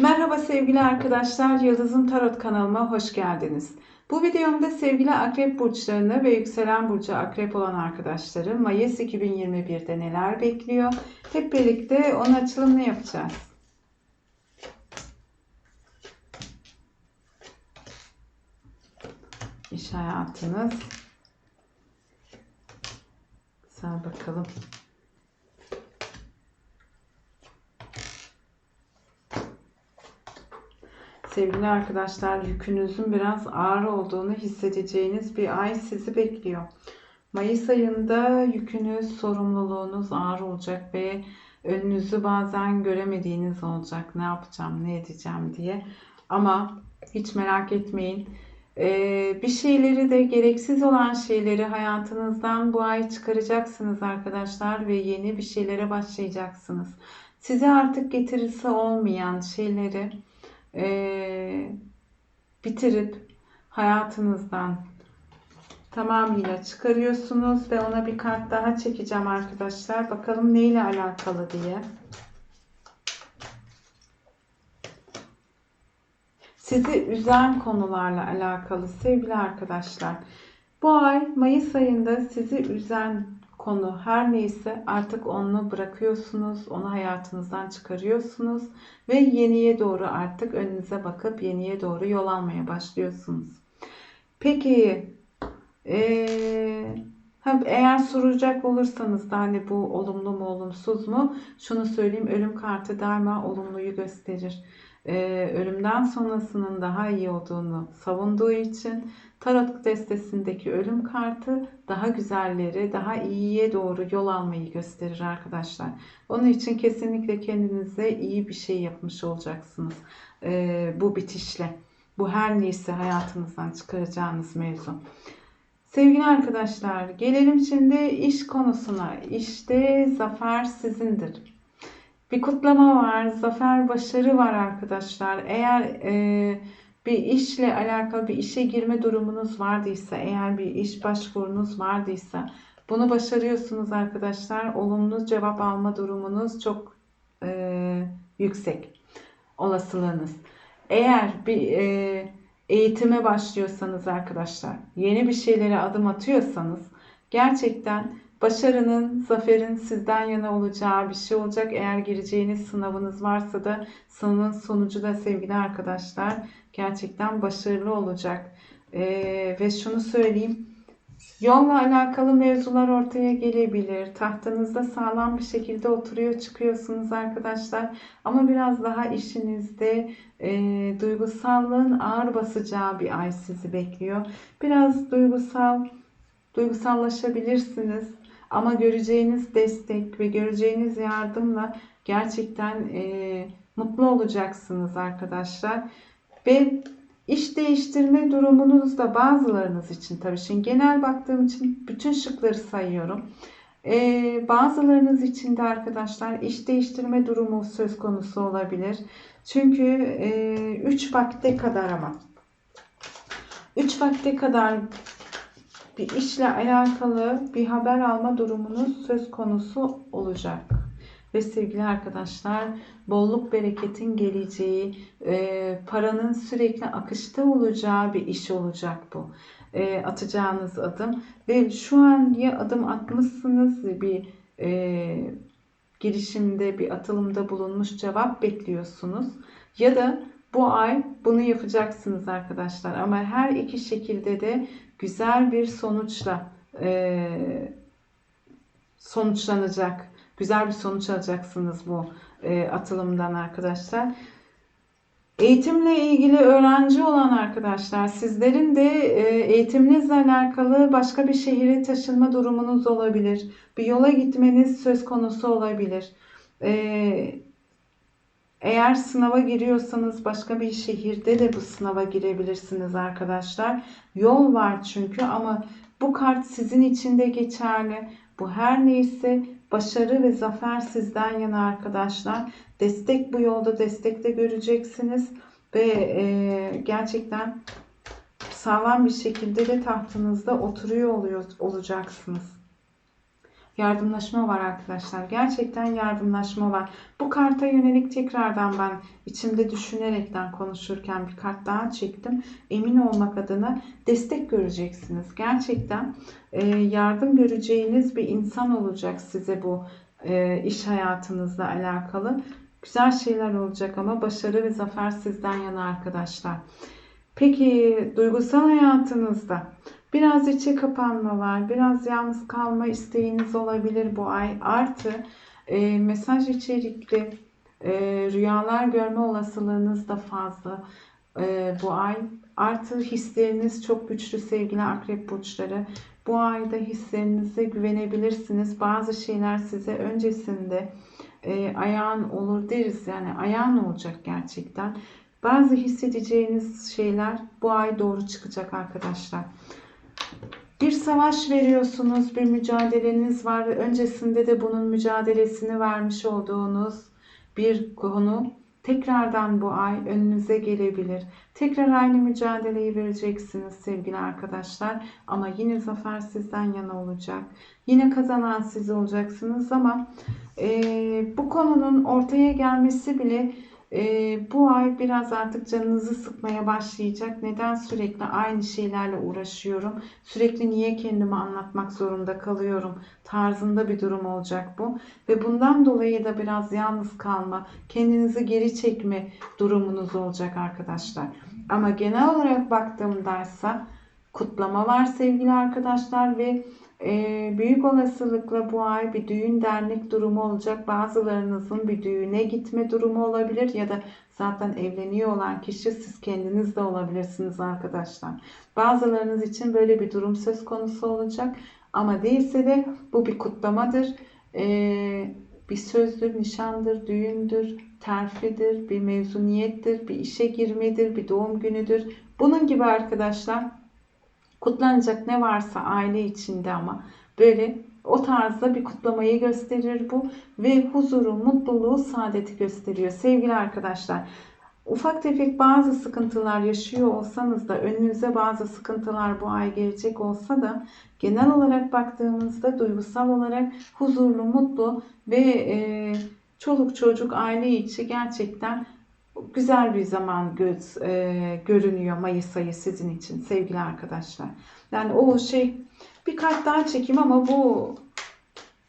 Merhaba sevgili arkadaşlar, Yıldız'ın Tarot kanalıma hoş geldiniz. Bu videomda sevgili akrep burçlarını ve yükselen burcu akrep olan arkadaşları Mayıs 2021'de neler bekliyor? Hep birlikte onun açılımını yapacağız. İş hayatınız. Güzel bakalım. Sevgili arkadaşlar yükünüzün biraz ağır olduğunu hissedeceğiniz bir ay sizi bekliyor. Mayıs ayında yükünüz, sorumluluğunuz ağır olacak ve önünüzü bazen göremediğiniz olacak. Ne yapacağım, ne edeceğim diye. Ama hiç merak etmeyin. Ee, bir şeyleri de gereksiz olan şeyleri hayatınızdan bu ay çıkaracaksınız arkadaşlar ve yeni bir şeylere başlayacaksınız. Size artık getirisi olmayan şeyleri e, bitirip hayatınızdan tamamıyla çıkarıyorsunuz ve ona bir kart daha çekeceğim arkadaşlar. Bakalım neyle alakalı diye. Sizi üzen konularla alakalı sevgili arkadaşlar. Bu ay Mayıs ayında sizi üzen konu her neyse artık onu bırakıyorsunuz, onu hayatınızdan çıkarıyorsunuz ve yeniye doğru artık önünüze bakıp yeniye doğru yol almaya başlıyorsunuz. Peki ee, eğer soracak olursanız da hani bu olumlu mu olumsuz mu şunu söyleyeyim ölüm kartı daima olumluyu gösterir. Ee, ölümden sonrasının daha iyi olduğunu savunduğu için Tarot destesindeki ölüm kartı daha güzelleri, daha iyiye doğru yol almayı gösterir arkadaşlar. Onun için kesinlikle kendinize iyi bir şey yapmış olacaksınız ee, bu bitişle. Bu her neyse hayatınızdan çıkaracağınız mevzu. Sevgili arkadaşlar, gelelim şimdi iş konusuna. İşte zafer sizindir. Bir kutlama var, zafer, başarı var arkadaşlar. Eğer e, bir işle alakalı bir işe girme durumunuz vardıysa, eğer bir iş başvurunuz vardıysa bunu başarıyorsunuz arkadaşlar. Olumlu cevap alma durumunuz çok e, yüksek olasılığınız. Eğer bir e, eğitime başlıyorsanız arkadaşlar, yeni bir şeylere adım atıyorsanız gerçekten başarının, zaferin sizden yana olacağı bir şey olacak. Eğer gireceğiniz sınavınız varsa da sınavın sonucu da sevgili arkadaşlar gerçekten başarılı olacak. Ee, ve şunu söyleyeyim. Yolla alakalı mevzular ortaya gelebilir. Tahtınızda sağlam bir şekilde oturuyor çıkıyorsunuz arkadaşlar. Ama biraz daha işinizde e, duygusallığın ağır basacağı bir ay sizi bekliyor. Biraz duygusal, duygusallaşabilirsiniz. Ama göreceğiniz destek ve göreceğiniz yardımla gerçekten e, mutlu olacaksınız arkadaşlar. Ve iş değiştirme durumunuz da bazılarınız için tabii şimdi genel baktığım için bütün şıkları sayıyorum. Ee, bazılarınız için de arkadaşlar iş değiştirme durumu söz konusu olabilir. Çünkü 3 e, vakte kadar ama 3 vakte kadar bir işle alakalı bir haber alma durumunuz söz konusu olacak. Ve sevgili arkadaşlar bolluk bereketin geleceği, e, paranın sürekli akışta olacağı bir iş olacak bu. E, atacağınız adım ve şu an ya adım atmışsınız bir e, girişimde bir atılımda bulunmuş cevap bekliyorsunuz ya da bu ay bunu yapacaksınız arkadaşlar ama her iki şekilde de güzel bir sonuçla e, sonuçlanacak. Güzel bir sonuç alacaksınız bu e, atılımdan arkadaşlar. Eğitimle ilgili öğrenci olan arkadaşlar sizlerin de e, eğitiminizle alakalı başka bir şehire taşınma durumunuz olabilir. Bir yola gitmeniz söz konusu olabilir. E, eğer sınava giriyorsanız başka bir şehirde de bu sınava girebilirsiniz arkadaşlar. Yol var çünkü ama bu kart sizin için de geçerli. Bu her neyse başarı ve zafer sizden yana arkadaşlar. Destek bu yolda destek de göreceksiniz. Ve e, gerçekten sağlam bir şekilde de tahtınızda oturuyor oluyor, olacaksınız. Yardımlaşma var arkadaşlar. Gerçekten yardımlaşma var. Bu karta yönelik tekrardan ben içimde düşünerekten konuşurken bir kart daha çektim. Emin olmak adına destek göreceksiniz. Gerçekten e, yardım göreceğiniz bir insan olacak size bu e, iş hayatınızla alakalı. Güzel şeyler olacak ama başarı ve zafer sizden yana arkadaşlar. Peki duygusal hayatınızda biraz içe kapanma var, biraz yalnız kalma isteğiniz olabilir bu ay. Artı e, mesaj içerikli e, rüyalar görme olasılığınız da fazla e, bu ay. Artı hisleriniz çok güçlü sevgili akrep burçları. Bu ayda hislerinize güvenebilirsiniz. Bazı şeyler size öncesinde e, ayağın olur deriz. Yani ayağın olacak gerçekten. Bazı hissedeceğiniz şeyler bu ay doğru çıkacak arkadaşlar. Bir savaş veriyorsunuz, bir mücadeleniz var ve öncesinde de bunun mücadelesini vermiş olduğunuz bir konu tekrardan bu ay önünüze gelebilir. Tekrar aynı mücadeleyi vereceksiniz sevgili arkadaşlar. Ama yine zafer sizden yana olacak. Yine kazanan siz olacaksınız ama e, bu konunun ortaya gelmesi bile e, bu ay biraz artık canınızı sıkmaya başlayacak. Neden sürekli aynı şeylerle uğraşıyorum? Sürekli niye kendimi anlatmak zorunda kalıyorum? Tarzında bir durum olacak bu. Ve bundan dolayı da biraz yalnız kalma, kendinizi geri çekme durumunuz olacak arkadaşlar. Ama genel olarak baktığımdaysa kutlama var sevgili arkadaşlar ve e, büyük olasılıkla bu ay bir düğün dernek durumu olacak. Bazılarınızın bir düğüne gitme durumu olabilir ya da zaten evleniyor olan kişi siz kendiniz de olabilirsiniz arkadaşlar. Bazılarınız için böyle bir durum söz konusu olacak. Ama değilse de bu bir kutlamadır. Ee, bir sözdür, nişandır, düğündür, terfidir, bir mezuniyettir, bir işe girmedir, bir doğum günüdür. Bunun gibi arkadaşlar kutlanacak ne varsa aile içinde ama böyle o tarzda bir kutlamayı gösterir bu ve huzuru, mutluluğu, saadeti gösteriyor sevgili arkadaşlar. Ufak tefek bazı sıkıntılar yaşıyor olsanız da önünüze bazı sıkıntılar bu ay gelecek olsa da genel olarak baktığımızda duygusal olarak huzurlu, mutlu ve e, çoluk çocuk aile içi gerçekten güzel bir zaman göz, e, görünüyor Mayıs ayı sizin için sevgili arkadaşlar. Yani o şey bir kart daha çekeyim ama bu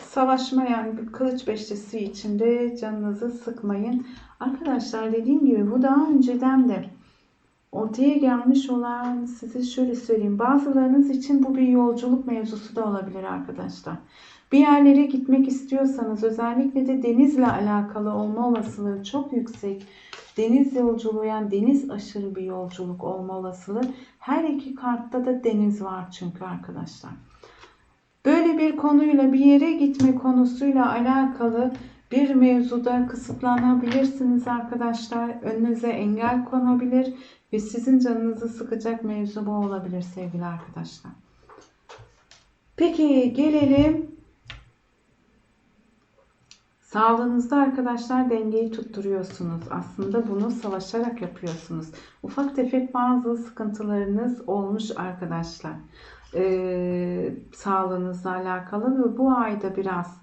savaşma yani bir kılıç beşlisi içinde canınızı sıkmayın. Arkadaşlar dediğim gibi bu daha önceden de ortaya gelmiş olan size şöyle söyleyeyim. Bazılarınız için bu bir yolculuk mevzusu da olabilir arkadaşlar. Bir yerlere gitmek istiyorsanız özellikle de denizle alakalı olma olasılığı çok yüksek. Deniz yolculuğu yani deniz aşırı bir yolculuk olma olasılığı. Her iki kartta da deniz var çünkü arkadaşlar. Böyle bir konuyla bir yere gitme konusuyla alakalı bir mevzuda kısıtlanabilirsiniz arkadaşlar. Önünüze engel konabilir ve sizin canınızı sıkacak mevzu bu olabilir sevgili arkadaşlar. Peki gelelim Sağlığınızda arkadaşlar dengeyi tutturuyorsunuz. Aslında bunu savaşarak yapıyorsunuz. Ufak tefek bazı sıkıntılarınız olmuş arkadaşlar. Ee, sağlığınızla alakalı ve bu ayda biraz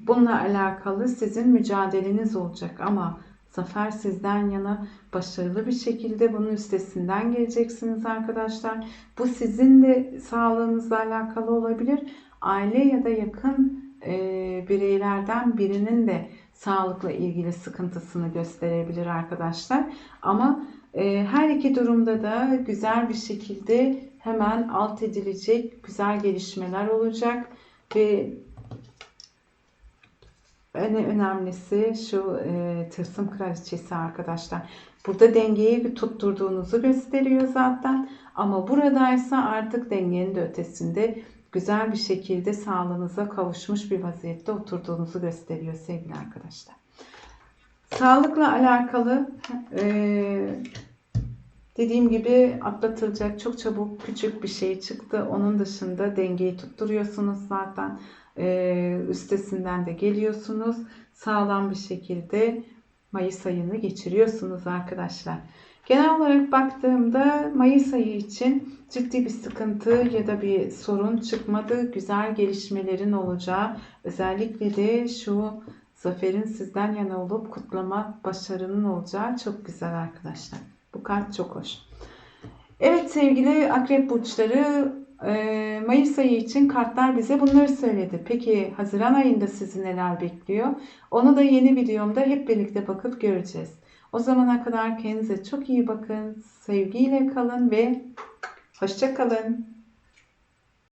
bununla alakalı sizin mücadeleniz olacak ama zafer sizden yana başarılı bir şekilde bunun üstesinden geleceksiniz arkadaşlar. Bu sizin de sağlığınızla alakalı olabilir. Aile ya da yakın e, bireylerden birinin de sağlıkla ilgili sıkıntısını gösterebilir arkadaşlar. Ama e, her iki durumda da güzel bir şekilde hemen alt edilecek güzel gelişmeler olacak ve en önemlisi şu e, tılsım kraliçesi arkadaşlar. Burada dengeyi tutturduğunuzu gösteriyor zaten. Ama buradaysa artık dengenin de ötesinde güzel bir şekilde sağlığınıza kavuşmuş bir vaziyette oturduğunuzu gösteriyor sevgili arkadaşlar. Sağlıkla alakalı e, dediğim gibi atlatılacak çok çabuk küçük bir şey çıktı. Onun dışında dengeyi tutturuyorsunuz zaten. E, üstesinden de geliyorsunuz. Sağlam bir şekilde Mayıs ayını geçiriyorsunuz arkadaşlar. Genel olarak baktığımda Mayıs ayı için ciddi bir sıkıntı ya da bir sorun çıkmadı. Güzel gelişmelerin olacağı, özellikle de şu zaferin sizden yana olup kutlama başarının olacağı çok güzel arkadaşlar. Bu kart çok hoş. Evet sevgili akrep burçları Mayıs ayı için kartlar bize bunları söyledi. Peki Haziran ayında sizi neler bekliyor? Onu da yeni videomda hep birlikte bakıp göreceğiz. O zamana kadar kendinize çok iyi bakın. Sevgiyle kalın ve hoşça kalın.